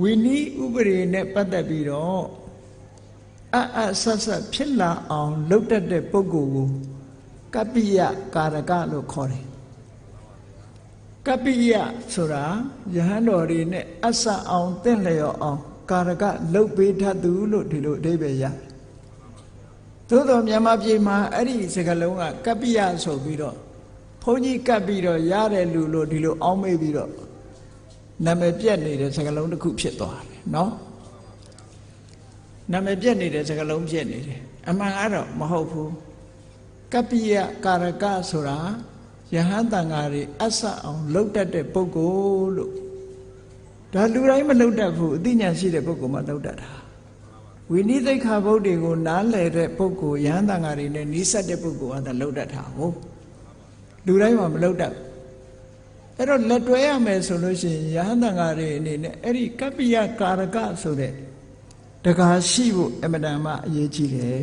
ဝိနည်းဥပဒေနဲ့ပတ်သက်ပြီးတော့အအဆက်ဆက်ဖြစ်လာအောင်လုပ်တတ်တဲ့ပုဂ္ဂိုလ်ကိုကပ္ပိယကာရကလို့ခေါ်တယ်ကပ္ပိယဆိုတာယဟန်တော်တွေနဲ့အဆက်အောင်တင့်လျော်အောင်ကာရကလှုပ်ပေးတတ်သူလို့ဒီလိုအဓိပ္ပာယ်ရတယ်သို့တော်မြန်မာပြည်မှာအဲ့ဒီစကားလုံးကကပ္ပိယဆိုပြီးတော့ဘုန်းကြီးကပ်ပြီးတော့ရတဲ့လူလို့ဒီလိုအောင်းမေးပြီးတော့ နာမည်ပြက်နေတဲ့စကားလုံးတစ်ခုဖြစ်သွားတယ်နော်နာမည်ပြက်နေတဲ့စကားလုံးဖြစ်နေတယ်အမှန်ကတော့မဟုတ်ဘူးကပ္ပိယကာရကဆိုတာယဟန်တန်ဃာတွေအဆက်အောင်လှုပ်တတ်တဲ့ပုဂ္ဂိုလ်လို့ဒါလူတိုင်းမလှုပ်တတ်ဘူးအသိဉာဏ်ရှိတဲ့ပုဂ္ဂိုလ်မှလှုပ်တတ်တာဝိနိသိက္ခာဘုဒ္ဓကိုနားလည်တဲ့ပုဂ္ဂိုလ်ယဟန်တန်ဃာတွေနဲ့နီးစပ်တဲ့ပုဂ္ဂိုလ်ကသာလှုပ်တတ်တာဟုတ်လူတိုင်းမှမလှုပ်တတ်ဘူး အဲ့တော့လက်တွဲရမယ်ဆိုလို့ရှိရင်ယဟန်တန်ဃာတွေအနေနဲ့အဲ့ဒီကပ္ပိယကာရကဆိုတဲ့တကားရှိဖို့အမတန်မှအရေးကြီးတယ်